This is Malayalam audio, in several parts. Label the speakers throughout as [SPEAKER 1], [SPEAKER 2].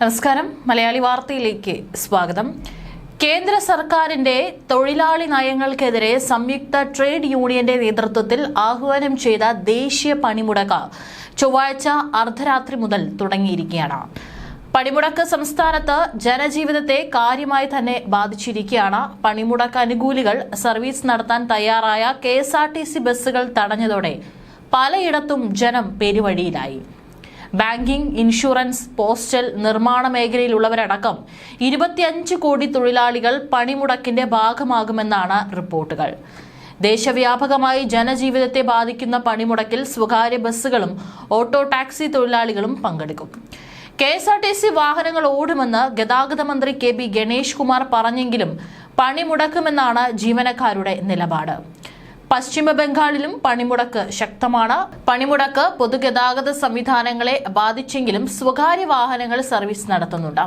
[SPEAKER 1] നമസ്കാരം. മലയാളി വാർത്തയിലേക്ക് സ്വാഗതം. കേന്ദ്ര സർക്കാരിന്റെ തൊഴിലാളി നയങ്ങൾക്കെതിരെ സംയുക്ത ട്രേഡ് യൂണിയന്റെ നേതൃത്വത്തിൽ ആഹ്വാനം ചെയ്ത ദേശീയ പണിമുടക്ക് ചൊവ്വാഴ്ച അർദ്ധരാത്രി മുതൽ തുടങ്ങിയിരിക്കുകയാണ്. പണിമുടക്ക് സംസ്ഥാനത്ത് ജനജീവിതത്തെ കാര്യമായി തന്നെ ബാധിച്ചിരിക്കുകയാണ്. പണിമുടക്ക് അനുകൂലികൾ സർവീസ് നടത്താൻ തയ്യാറായ കെ ബസ്സുകൾ തടഞ്ഞതോടെ പലയിടത്തും ജനം പെരുവഴിയിലായി. ബാങ്കിംഗ് ഇൻഷുറൻസ് പോസ്റ്റൽ നിർമ്മാണ മേഖലയിലുള്ളവരടക്കം ഇരുപത്തിയഞ്ച് കോടി തൊഴിലാളികൾ പണിമുടക്കിന്റെ ഭാഗമാകുമെന്നാണ് റിപ്പോർട്ടുകൾ. ദേശവ്യാപകമായി ജനജീവിതത്തെ ബാധിക്കുന്ന പണിമുടക്കിൽ സ്വകാര്യ ബസ്സുകളും ഓട്ടോ ടാക്സി തൊഴിലാളികളും പങ്കെടുക്കും. K S R T C വാഹനങ്ങൾ ഓടുമെന്ന് ഗതാഗത മന്ത്രി കെ പി ഗണേഷ് കുമാർ പറഞ്ഞെങ്കിലും പണിമുടക്കുമെന്നാണ് ജീവനക്കാരുടെ നിലപാട്. പശ്ചിമ ബംഗാളിലും പണിമുടക്ക് ശക്തമാണ്. പണിമുടക്ക് പൊതുഗതാഗത സംവിധാനങ്ങളെ ബാധിച്ചെങ്കിലും സ്വകാര്യ വാഹനങ്ങൾ സർവീസ് നടത്തുന്നുണ്ട്.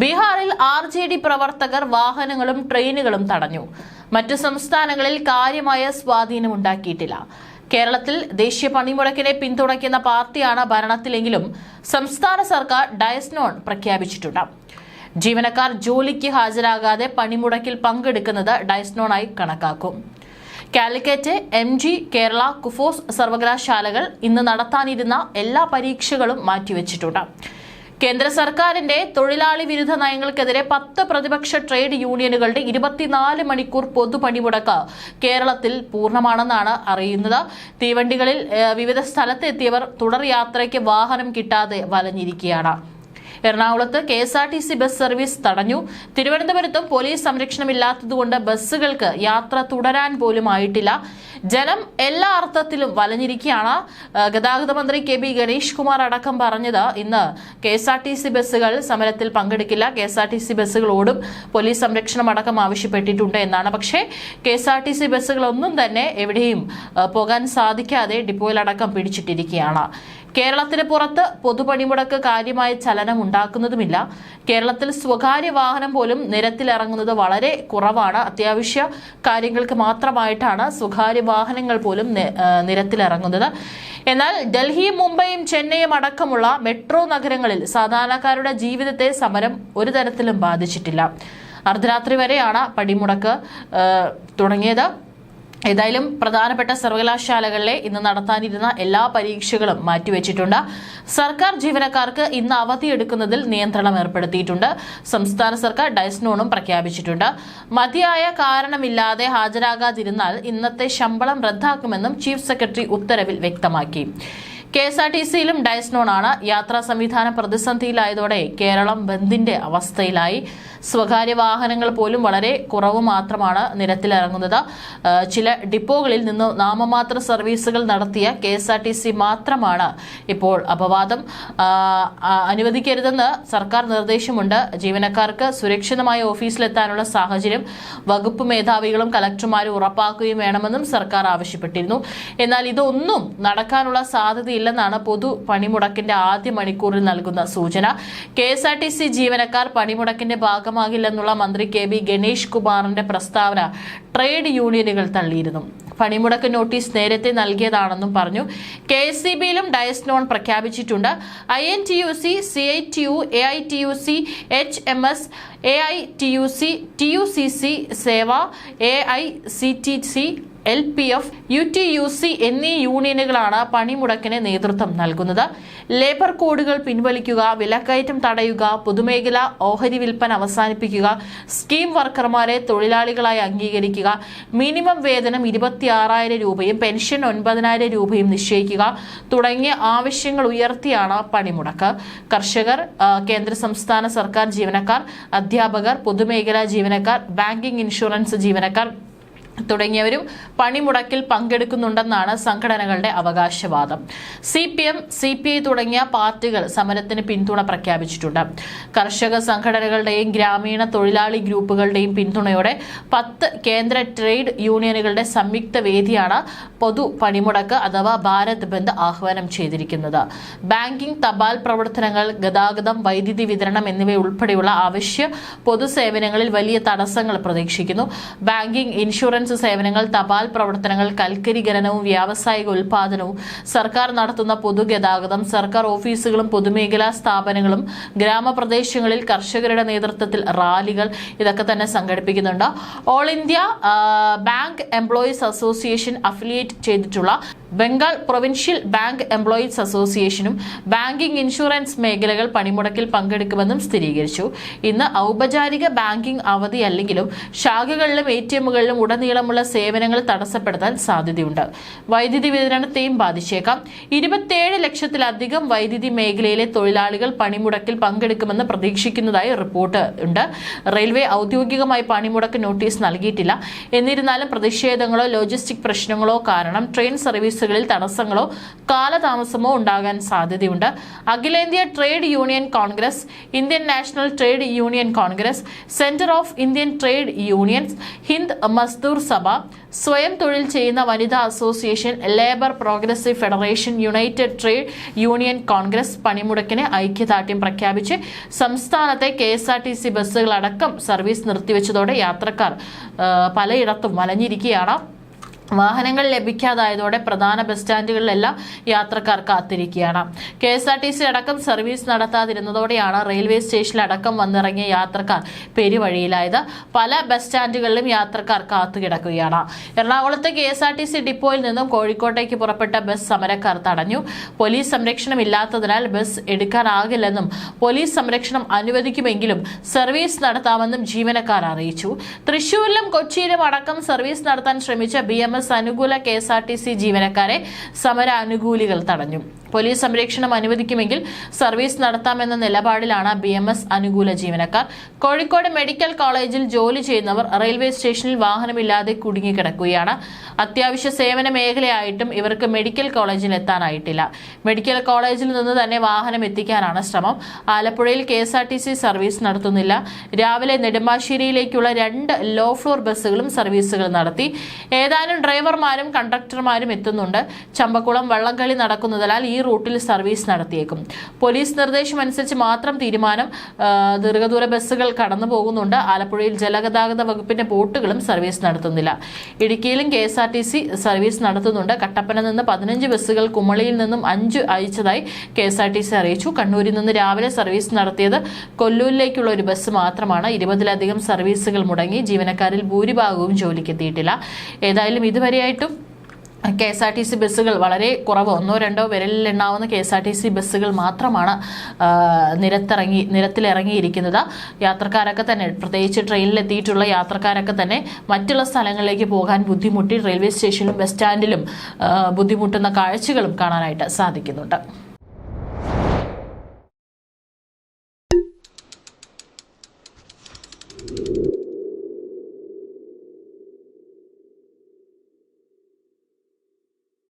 [SPEAKER 1] ബീഹാറിൽ ആർ ജെ ഡി പ്രവർത്തകർ വാഹനങ്ങളും ട്രെയിനുകളും തടഞ്ഞു. മറ്റു സംസ്ഥാനങ്ങളിൽ കാര്യമായ സ്വാധീനമുണ്ടാക്കിയിട്ടില്ല കേരളത്തിൽ ദേശീയ പണിമുടക്കിനെ പിന്തുണയ്ക്കുന്ന പാർട്ടിയാണ് ഭരണത്തിലെങ്കിലും സംസ്ഥാന സർക്കാർ ഡയസ്നോൺ പ്രഖ്യാപിച്ചിട്ടുണ്ട്. ജീവനക്കാർ ജോലിക്ക് ഹാജരാകാതെ പണിമുടക്കിൽ പങ്കെടുക്കുന്നത് ഡയസ്നോണായി കണക്കാക്കും. Calicut M G Kerala KUFOS സർവകലാശാലകൾ ഇന്ന് നടത്താനിരുന്ന എല്ലാ പരീക്ഷകളും മാറ്റിവെച്ചിട്ടുണ്ട്. കേന്ദ്ര സർക്കാരിന്റെ തൊഴിലാളി വിരുദ്ധ നയങ്ങൾക്കെതിരെ പത്ത് പ്രതിപക്ഷ ട്രേഡ് യൂണിയനുകളുടെ ഇരുപത്തിനാല് മണിക്കൂർ പൊതുപണിമുടക്ക് കേരളത്തിൽ പൂർണമാണെന്നാണ് അറിയുന്നത്. തീവണ്ടികളിൽ വിവിധ സ്ഥലത്തെത്തിയവർ തുടർ യാത്രയ്ക്ക് വാഹനം കിട്ടാതെ വലഞ്ഞിരിക്കുകയാണ്. എറണാകുളത്ത് K S R T C bus service തടഞ്ഞു. തിരുവനന്തപുരത്തും പോലീസ് സംരക്ഷണമില്ലാത്തതുകൊണ്ട് ബസ്സുകൾക്ക് യാത്ര തുടരാൻ പോലും ആയിട്ടില്ല. ജനം എല്ലാ അർത്ഥത്തിലും വലഞ്ഞിരിക്കുകയാണ്. ഗതാഗത മന്ത്രി കെ ബി ഗണേഷ് കുമാർ അടക്കം പറഞ്ഞത് ഇന്ന് K S R T C ബസ്സുകൾ സമരത്തിൽ പങ്കെടുക്കില്ല. K S R T C ബസ്സുകളോടും police സംരക്ഷണം അടക്കം ആവശ്യപ്പെട്ടിട്ടുണ്ട് എന്നാണ്. പക്ഷേ K S R T C ബസ്സുകളൊന്നും തന്നെ എവിടെയും പോകാൻ സാധിക്കാതെ ഡിപ്പോയിലടക്കം പിടിച്ചിട്ടിരിക്കുകയാണ്. കേരളത്തിന് പുറത്ത് പൊതുപണിമുടക്ക് കാര്യമായ ചലനം ഉണ്ടാക്കുന്നതുമില്ല. കേരളത്തിൽ സ്വകാര്യ വാഹനം പോലും നിരത്തിലിറങ്ങുന്നത് വളരെ കുറവാണ്. അത്യാവശ്യ കാര്യങ്ങൾക്ക് മാത്രമായിട്ടാണ് സ്വകാര്യ വാഹനങ്ങൾ പോലും നിരത്തിലിറങ്ങുന്നത്. എന്നാൽ ഡൽഹിയും മുംബൈയും ചെന്നൈയും അടക്കമുള്ള മെട്രോ നഗരങ്ങളിൽ സാധാരണക്കാരുടെ ജീവിതത്തെ സമരം ഒരു തരത്തിലും ബാധിച്ചിട്ടില്ല. അർദ്ധരാത്രി വരെയാണ് പടിമുടക്ക് തുടങ്ങിയത്. ഏതായാലും പ്രധാനപ്പെട്ട സർവകലാശാലകളിലെ ഇന്ന് നടത്താനിരുന്ന എല്ലാ പരീക്ഷകളും മാറ്റിവെച്ചിട്ടുണ്ട്. സർക്കാർ ജീവനക്കാർക്ക് ഇന്ന് അവധിയെടുക്കുന്നതിൽ നിയന്ത്രണം ഏർപ്പെടുത്തിയിട്ടുണ്ട്. സംസ്ഥാന സർക്കാർ ഡയസ്നോണും പ്രഖ്യാപിച്ചിട്ടുണ്ട്. മതിയായ കാരണമില്ലാതെ ഹാജരാകാതിരുന്നാൽ ഇന്നത്തെ ശമ്പളം റദ്ദാക്കുമെന്നും ചീഫ് സെക്രട്ടറി ഉത്തരവിൽ വ്യക്തമാക്കി. കെ എസ് ആർ ടി സിയിലും ഡയസ്നോണാണ് യാത്രാ സംവിധാനം പ്രതിസന്ധിയിലായതോടെ കേരളം ബന്ദിന്റെ അവസ്ഥയിലായി. സ്വകാര്യ വാഹനങ്ങൾ പോലും വളരെ കുറവ് മാത്രമാണ് നിരത്തിലിറങ്ങുന്നത്. ചില ഡിപ്പോകളിൽ നിന്ന് നാമമാത്ര സർവീസുകൾ നടത്തിയ K S R T C മാത്രമാണ് ഇപ്പോൾ അപവാദം. അനുവദിക്കരുതെന്ന് സർക്കാർ നിർദ്ദേശമുണ്ട്. ജീവനക്കാർക്ക് സുരക്ഷിതമായ ഓഫീസിലെത്താനുള്ള സാഹചര്യം വകുപ്പ് മേധാവികളും കലക്ടർമാരും ഉറപ്പാക്കുകയും വേണമെന്നും സർക്കാർ ആവശ്യപ്പെട്ടിരുന്നു. എന്നാൽ ഇതൊന്നും നടക്കാനുള്ള സാധ്യതയില്ലെന്നാണ് പൊതു പണിമുടക്കിന്റെ ആദ്യ മണിക്കൂറിൽ നൽകുന്ന സൂചന. കെ ജീവനക്കാർ പണിമുടക്കിന്റെ ഭാഗമാകില്ലെന്നുള്ള മന്ത്രി കെ ബി ഗണേഷ് കുമാറിന്റെ പ്രസ്താവന ട്രേഡ് യൂണിയനുകൾ തള്ളിയിരുന്നു. പണിമുടക്ക് നോട്ടീസ് നേരത്തെ നൽകിയതാണെന്നും പറഞ്ഞു. കെ എസ് സി ബിയിലും ഡയസ്നോൺ പ്രഖ്യാപിച്ചിട്ടുണ്ട്. I N T U C C I T U A I T U C H M S A I T U C T U C C Sewa A I C T C L P F U T U C എന്നീ യൂണിയനുകളാണ് പണിമുടക്കിന് നേതൃത്വം നൽകുന്നത്. ലേബർ കോഡുകൾ പിൻവലിക്കുക വിലക്കയറ്റം തടയുക പൊതുമേഖല ഓഹരി വിൽപ്പന അവസാനിപ്പിക്കുക സ്കീം വർക്കർമാരെ തൊഴിലാളികളായി അംഗീകരിക്കുക മിനിമം വേതനം ഇരുപത്തിയാറായിരം രൂപയും പെൻഷൻ ഒൻപതിനായിരം രൂപയും നിശ്ചയിക്കുക തുടങ്ങിയ ആവശ്യങ്ങൾ ഉയർത്തിയാണ് പണിമുടക്ക്. കർഷകർ കേന്ദ്ര സംസ്ഥാന സർക്കാർ ജീവനക്കാർ അധ്യാപകർ പൊതുമേഖലാ ജീവനക്കാർ ബാങ്കിംഗ് ഇൻഷുറൻസ് ജീവനക്കാർ തുടങ്ങിയവരും പണിമുടക്കിൽ പങ്കെടുക്കുന്നുണ്ടെന്നാണ് സംഘടനകളുടെ അവകാശവാദം. C P M C P I തുടങ്ങിയ പാർട്ടികൾ സമരത്തിന് പിന്തുണ പ്രഖ്യാപിച്ചിട്ടുണ്ട്. കർഷക സംഘടനകളുടെയും ഗ്രാമീണ തൊഴിലാളി ഗ്രൂപ്പുകളുടെയും പിന്തുണയോടെ പത്ത് കേന്ദ്ര ട്രേഡ് യൂണിയനുകളുടെ സംയുക്ത വേദിയാണ് പൊതു പണിമുടക്ക് അഥവാ ഭാരത് ബന്ദ് ആഹ്വാനം ചെയ്തിരിക്കുന്നത്. ബാങ്കിംഗ് തപാൽ പ്രവർത്തനങ്ങൾ ഗതാഗതം വൈദ്യുതി വിതരണം എന്നിവയുൾപ്പെടെയുള്ള അവശ്യ പൊതുസേവനങ്ങളിൽ വലിയ തടസ്സങ്ങൾ പ്രതീക്ഷിക്കുന്നു. ബാങ്കിംഗ് ഇൻഷുറൻസ് കൊച്ചു സേവനങ്ങൾ തപാൽ പ്രവർത്തനങ്ങൾ കൽക്കരി ഖനനവും വ്യാവസായിക ഉൽപാദനവും സർക്കാർ നടത്തുന്ന പൊതുഗതാഗതം സർക്കാർ ഓഫീസുകളും പൊതുമേഖലാ സ്ഥാപനങ്ങളും ഗ്രാമപ്രദേശങ്ങളിൽ കർഷകരുടെ നേതൃത്വത്തിൽ റാലികൾ ഇതൊക്കെ തന്നെ സംഘടിപ്പിക്കുന്നുണ്ട്. All India bank employees association affiliate ചെയ്തിട്ടുള്ള ബംഗാൾ പ്രൊവിൻഷ്യൽ ബാങ്ക് എംപ്ലോയീസ് അസോസിയേഷനും ബാങ്കിംഗ് ഇൻഷുറൻസ് മേഖലകൾ പണിമുടക്കിൽ പങ്കെടുക്കുമെന്നും സ്ഥിരീകരിച്ചു. ഇന്ന് ഔപചാരിക ബാങ്കിംഗ് അവധി അല്ലെങ്കിലും ശാഖകളിലും എ ടി എമ്മുകളിലും ഉടനീളമുള്ള സേവനങ്ങൾ തടസ്സപ്പെടുത്താൻ സാധ്യതയുണ്ട്. വൈദ്യുതി വിതരണത്തെയും ബാധിച്ചേക്കാം. ഇരുപത്തിയേഴ് ലക്ഷത്തിലധികം വൈദ്യുതി മേഖലയിലെ തൊഴിലാളികൾ പണിമുടക്കിൽ പങ്കെടുക്കുമെന്ന് പ്രതീക്ഷിക്കുന്നതായി റിപ്പോർട്ട് ഉണ്ട്. റെയിൽവേ ഔദ്യോഗികമായി പണിമുടക്ക് നോട്ടീസ് നൽകിയിട്ടില്ല. എന്നിരുന്നാലും പ്രതിഷേധങ്ങളോ ലോജിസ്റ്റിക് പ്രശ്നങ്ങളോ കാരണം ട്രെയിൻ സർവീസുകളിൽ തടസ്സങ്ങളോ കാലതാമസമോ ഉണ്ടാകാൻ സാധ്യതയുണ്ട്. അഖിലേന്ത്യാ trade union congress Indian national trade union congress centre of Indian trade unions Hind Mazdoor Sabha സ്വയം തൊഴിൽ ചെയ്യുന്ന വനിതാ association labour progressive federation united trade union congress പണിമുടക്കിന് ഐക്യദാർഢ്യം പ്രഖ്യാപിച്ച് സംസ്ഥാനത്തെ K S R T C ബസ്സുകളടക്കം service നിർത്തിവെച്ചതോടെ യാത്രക്കാർ പലയിടത്തും വലഞ്ഞിരിക്കുകയാണ്. വാഹനങ്ങൾ ലഭിക്കാതായതോടെ പ്രധാന ബസ് സ്റ്റാൻഡുകളിലെല്ലാം യാത്രക്കാർ കാത്തിരിക്കുകയാണ്. K S R T C അടക്കം സർവീസ് നടത്താതിരുന്നതോടെയാണ് റെയിൽവേ സ്റ്റേഷനിലടക്കം വന്നിറങ്ങിയ യാത്രക്കാർ പെരുവഴിയിലായത്. പല ബസ് സ്റ്റാൻഡുകളിലും യാത്രക്കാർ കാത്തുകിടക്കുകയാണ്. എറണാകുളത്തെ K S R T C ഡിപ്പോയിൽ നിന്നും കോഴിക്കോട്ടേക്ക് പുറപ്പെട്ട ബസ് സമരക്കാർ തടഞ്ഞു. പോലീസ് സംരക്ഷണം ഇല്ലാത്തതിനാൽ ബസ് എടുക്കാനാകില്ലെന്നും പോലീസ് സംരക്ഷണം അനുവദിക്കുമെങ്കിലും സർവീസ് നടത്താമെന്നും ജീവനക്കാർ അറിയിച്ചു. തൃശൂരിലും കൊച്ചിയിലും അടക്കം സർവീസ് നടത്താൻ ശ്രമിച്ച ബി എം എസ് അനുകൂല K S R T C ജീവനക്കാരെ സമര അനുകൂലികൾ തടഞ്ഞു. പോലീസ് സംരക്ഷണം അനുവദിക്കുമെങ്കിൽ സർവീസ് നടത്താമെന്ന നിലപാടിലാണ് ബി എം എസ് അനുകൂല ജീവനക്കാർ. കോഴിക്കോട് മെഡിക്കൽ കോളേജിൽ ജോലി ചെയ്യുന്നവർ റെയിൽവേ സ്റ്റേഷനിൽ വാഹനമില്ലാതെ കുടുങ്ങിക്കിടക്കുകയാണ്. അത്യാവശ്യ സേവന മേഖലയായിട്ടും ഇവർക്ക് മെഡിക്കൽ കോളേജിൽ എത്താനായിട്ടില്ല. മെഡിക്കൽ കോളേജിൽ നിന്ന് തന്നെ വാഹനം എത്തിക്കാനാണ് ശ്രമം. ആലപ്പുഴയിൽ K S R T C service നടത്തുന്നില്ല. രാവിലെ നെടുമ്പാശ്ശേരിയിലേക്കുള്ള രണ്ട് ലോ ഫ്ലോർ ബസ്സുകളും സർവീസുകൾ നടത്തി. ഏതാനും ഡ്രൈവർമാരും കണ്ടക്ടർമാരും എത്തുന്നുണ്ട്. ചമ്പക്കുളം വള്ളംകളി നടക്കുന്നതിനാൽ ഈ റൂട്ടിൽ സർവീസ് നടത്തിയേക്കും. പോലീസ് നിർദ്ദേശമനുസരിച്ച് മാത്രം തീരുമാനം ദീർഘദൂര ബസ്സുകൾ കടന്നു പോകുന്നുണ്ട് ആലപ്പുഴയിൽ ജലഗതാഗത വകുപ്പിന്റെ ബോട്ടുകളും സർവീസ് നടത്തുന്നില്ല. ഇടുക്കിയിലും കെ സർവീസ് നടത്തുന്നുണ്ട്. കട്ടപ്പന നിന്ന് പതിനഞ്ച് ബസ്സുകൾ കുമളിയിൽ നിന്നും അഞ്ച് അയച്ചതായി കെ അറിയിച്ചു. കണ്ണൂരിൽ നിന്ന് രാവിലെ സർവീസ് നടത്തിയത് കൊല്ലൂരിലേക്കുള്ള ഒരു ബസ് മാത്രമാണ്. ഇരുപതിലധികം സർവീസുകൾ മുടങ്ങി ജീവനക്കാരിൽ ഭൂരിഭാഗവും ജോലിക്കെത്തിയിട്ടില്ല. ഏതായാലും ഇതുവരെയായിട്ടും K S R T C ബസ്സുകൾ വളരെ കുറവ്. ഒന്നോ രണ്ടോ വിരലിൽ ഉണ്ടാവുന്ന K S R T C ബസ്സുകൾ മാത്രമാണ് നിരത്തിറങ്ങി നിരത്തിലിറങ്ങിയിരിക്കുന്നത്. യാത്രക്കാരൊക്കെ തന്നെ പ്രത്യേകിച്ച് ട്രെയിനിലെത്തിയിട്ടുള്ള യാത്രക്കാരൊക്കെ തന്നെ മറ്റുള്ള സ്ഥലങ്ങളിലേക്ക് പോകാൻ ബുദ്ധിമുട്ടി റെയിൽവേ സ്റ്റേഷനിലും ബസ് സ്റ്റാൻഡിലും ബുദ്ധിമുട്ടുന്ന കാഴ്ചകളും കാണാനായിട്ട് സാധിക്കുന്നുണ്ട്.